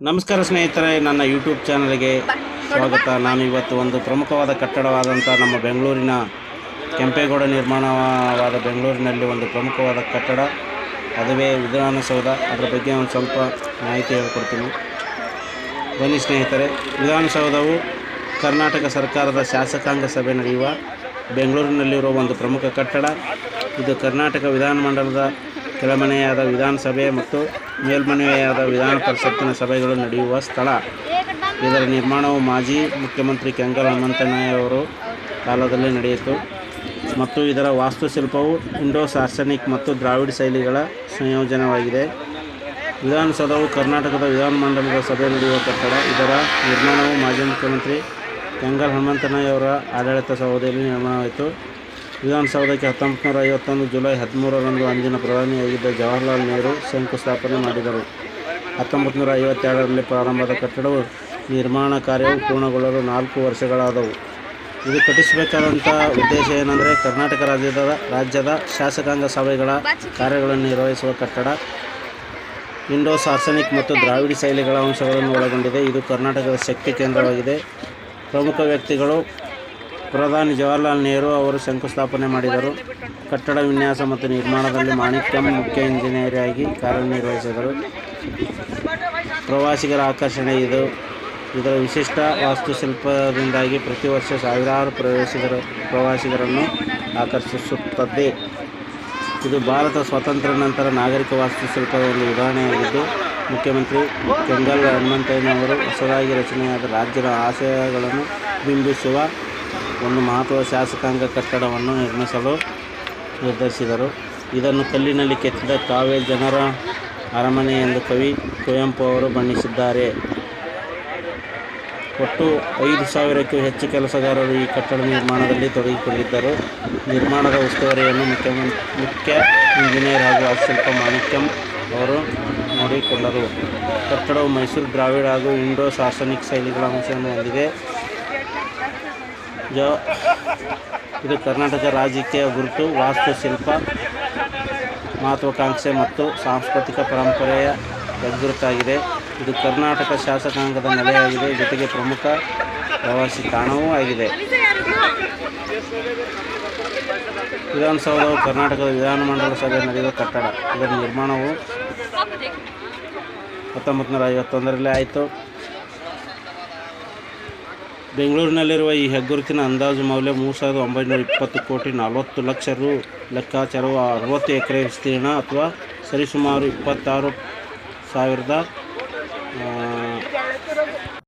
ನಮಸ್ಕಾರ ಸ್ನೇಹಿತರೆ ನನ್ನ ಯೂಟ್ಯೂಬ್ ಚಾನಲ್ಗೆ ಸ್ವಾಗತ. ನಾನು ಇವತ್ತು ಒಂದು ಪ್ರಮುಖವಾದ ಕಟ್ಟಡವಾದಂಥ ನಮ್ಮ ಬೆಂಗಳೂರಿನ ಕೆಂಪೇಗೌಡ ನಿರ್ಮಾಣವಾದ ಬೆಂಗಳೂರಿನಲ್ಲಿ ಒಂದು ಪ್ರಮುಖವಾದ ಕಟ್ಟಡ ಅದುವೇ ವಿಧಾನಸೌಧ. ಅದರ ಬಗ್ಗೆ ಒಂದು ಸ್ವಲ್ಪ ಮಾಹಿತಿ ಹೇಳ್ಕೊಡ್ತೀನಿ. ಬನ್ನಿ ಸ್ನೇಹಿತರೆ ವಿಧಾನಸೌಧವು ಕರ್ನಾಟಕ ಸರ್ಕಾರದ ಶಾಸಕಾಂಗ ಸಭೆ ನಡೆಯುವ ಬೆಂಗಳೂರಿನಲ್ಲಿರುವ ಒಂದು ಪ್ರಮುಖ ಕಟ್ಟಡ. ಇದು ಕರ್ನಾಟಕ ವಿಧಾನಮಂಡಲದ ಕೆಳಮನೆಯಾದ ವಿಧಾನಸಭೆ ಮತ್ತು ಮೇಲ್ಮನೆಯಾದ ವಿಧಾನ ಪರಿಷತ್ತಿನ ಸಭೆಗಳು ನಡೆಯುವ ಸ್ಥಳ. ಇದರ ನಿರ್ಮಾಣವು ಮಾಜಿ ಮುಖ್ಯಮಂತ್ರಿ ಕೆಂಗಲ್ ಹನುಮಂತಯ್ಯನವರು ಕಾಲದಲ್ಲಿ ನಡೆಯಿತು. ಮತ್ತು ಇದರ ವಾಸ್ತುಶಿಲ್ಪವು ಇಂಡೋ ಸಾರ್ಸನಿಕ್ ಮತ್ತು ದ್ರಾವಿಡ ಶೈಲಿಗಳ ಸಂಯೋಜನವಾಗಿದೆ ವಿಧಾನಸೌಧವು ಕರ್ನಾಟಕದ ವಿಧಾನಮಂಡಲದ ಸಭೆ ನಡೆಯುವ ಕಟ್ಟಡ. ಇದರ ನಿರ್ಮಾಣವು ಮಾಜಿ ಮುಖ್ಯಮಂತ್ರಿ ಕೆಂಗಲ್ ಹನುಮಂತಯ್ಯನವರ ಆಡಳಿತ ಅವಧಿಯಲ್ಲಿ ನಿರ್ಮಾಣವಾಯಿತು. ವಿಧಾನಸೌಧಕ್ಕೆ ಹತ್ತೊಂಬತ್ತು ನೂರ ಐವತ್ತೊಂದು ಜುಲೈ ಹದಿಮೂರರಂದು ಅಂದಿನ ಪ್ರಧಾನಿಯಾಗಿದ್ದ ಜವಾಹರ್ಲಾಲ್ ನೆಹರು ಶಂಕುಸ್ಥಾಪನೆ ಮಾಡಿದರು. ಹತ್ತೊಂಬತ್ತು ನೂರ ಐವತ್ತೆರಡರಲ್ಲಿ ಪ್ರಾರಂಭದ ಕಟ್ಟಡವು ನಿರ್ಮಾಣ ಕಾರ್ಯವು ಪೂರ್ಣಗೊಳ್ಳಲು ನಾಲ್ಕು ವರ್ಷಗಳಾದವು. ಇದು ಕಟ್ಟಿಸಬೇಕಾದಂಥ ಉದ್ದೇಶ ಏನಂದರೆ ಕರ್ನಾಟಕ ರಾಜ್ಯದ ರಾಜ್ಯದ ಶಾಸಕಾಂಗ ಸಭೆಗಳ ಕಾರ್ಯಗಳನ್ನು ನಿರ್ವಹಿಸುವ ಕಟ್ಟಡ ಇಂಡೋ ಸಾರ್ಸನಿಕ್ ಮತ್ತು ದ್ರಾವಿಡ ಶೈಲಿಗಳ ಅಂಶಗಳನ್ನು ಒಳಗೊಂಡಿದೆ. ಇದು ಕರ್ನಾಟಕದ ಶಕ್ತಿ ಕೇಂದ್ರವಾಗಿದೆ. ಪ್ರಮುಖ ವ್ಯಕ್ತಿಗಳು ಪ್ರಧಾನಿ ಜವಾಹರ್ಲಾಲ್ ನೆಹರು ಅವರು ಶಂಕುಸ್ಥಾಪನೆ ಮಾಡಿದರು. ಕಟ್ಟಡ ವಿನ್ಯಾಸ ಮತ್ತು ನಿರ್ಮಾಣದಲ್ಲಿ ಮಾಣಿಕ್ಯಂ ಮುಖ್ಯ ಇಂಜಿನಿಯರ್ ಆಗಿ ಕಾರ್ಯನಿರ್ವಹಿಸಿದರು. ಪ್ರವಾಸಿಗರ ಆಕರ್ಷಣೆ ಇದು. ಇದರ ವಿಶಿಷ್ಟ ವಾಸ್ತುಶಿಲ್ಪದಿಂದಾಗಿ ಪ್ರತಿ ವರ್ಷ ಸಾವಿರಾರು ಪ್ರವೇಶಿಗರ ಪ್ರವಾಸಿಗರನ್ನು ಆಕರ್ಷಿಸುತ್ತದೆ. ಇದು ಭಾರತ ಸ್ವಾತಂತ್ರ್ಯ ನಂತರ ನಾಗರಿಕ ವಾಸ್ತುಶಿಲ್ಪದ ಒಂದು ಉದಾಹರಣೆಯಾಗಿದ್ದು, ಮುಖ್ಯಮಂತ್ರಿ ಕೆಂಗಲ್ ಹನುಮಂತಯ್ಯನವರು ಹೊಸದಾಗಿ ರಚನೆಯಾದ ರಾಜ್ಯದ ಆಶಯಗಳನ್ನು ಬಿಂಬಿಸುವ ಒಂದು ಮಹತ್ವದ ಶಾಸಕಾಂಗ ಕಟ್ಟಡವನ್ನು ನಿರ್ಮಿಸಲು ನಿರ್ಧರಿಸಿದರು. ಇದನ್ನು ಕಲ್ಲಿನಲ್ಲಿ ಕೆತ್ತಿದ ಕಾವ್ಯ ಜನರ ಅರಮನೆ ಎಂದು ಕವಿ ಕುವೆಂಪು ಅವರು ಬಣ್ಣಿಸಿದ್ದಾರೆ. ಒಟ್ಟು ಐದು ಸಾವಿರಕ್ಕೂ ಹೆಚ್ಚು ಕೆಲಸಗಾರರು ಈ ಕಟ್ಟಡ ನಿರ್ಮಾಣದಲ್ಲಿ ತೊಡಗಿಕೊಂಡಿದ್ದರು. ನಿರ್ಮಾಣದ ಉಸ್ತುವಾರಿಯನ್ನು ಮುಖ್ಯಮಂತ್ರಿ ಮುಖ್ಯ ಇಂಜಿನಿಯರ್ ಹಾಗೂ ವಾಸ್ತುಶಿಲ್ಪ ಮಾಣಿಕ್ಯಂ ಅವರು ನೋಡಿಕೊಂಡರು. ಕಟ್ಟಡವು ಮೈಸೂರು ದ್ರಾವಿಡ ಹಾಗೂ ಇಂಡೋ ಸಾರ್ಸನಿಕ್ ಶೈಲಿಗಳ ಅಂಶವನ್ನು ಹೊಂದಿದೆ. ಜ, ಇದು ಕರ್ನಾಟಕ ರಾಜಕೀಯ ಗುರುತು, ವಾಸ್ತುಶಿಲ್ಪ, ಮಹತ್ವಾಕಾಂಕ್ಷೆ ಮತ್ತು ಸಾಂಸ್ಕೃತಿಕ ಪರಂಪರೆಯ ಹೆಗ್ಗುರುತಾಗಿದೆ ಇದು ಕರ್ನಾಟಕ ಶಾಸಕಾಂಗದ ನೆಲೆಯಾಗಿದೆ. ಜೊತೆಗೆ ಪ್ರಮುಖ ಪ್ರವಾಸಿ ತಾಣವೂ ಆಗಿದೆ. ವಿಧಾನಸೌಧವು ಕರ್ನಾಟಕದ ವಿಧಾನಮಂಡಲ ಸಭೆ ನಡೆಯುವ ಕಟ್ಟಡ. ಇದರ ನಿರ್ಮಾಣವು ಹತ್ತೊಂಬತ್ತು ನೂರ ಐವತ್ತೊಂದರಲ್ಲೇ ಆಯಿತು. ಬೆಂಗಳೂರಿನಲ್ಲಿರುವ ಈ ಹೆಗ್ಗುರುತಿನ ಅಂದಾಜು ಮೌಲ್ಯ ಮೂರು ಸಾವಿರದ ಒಂಬೈನೂರ ಇಪ್ಪತ್ತು ಕೋಟಿ ನಲವತ್ತು ಲಕ್ಷ ರು ಲೆಕ್ಕಾಚಾರವು ಅರವತ್ತು ಎಕರೆ ವಿಸ್ತೀರ್ಣ ಅಥವಾ ಸರಿಸುಮಾರು ಇಪ್ಪತ್ತಾರು ಸಾವಿರದ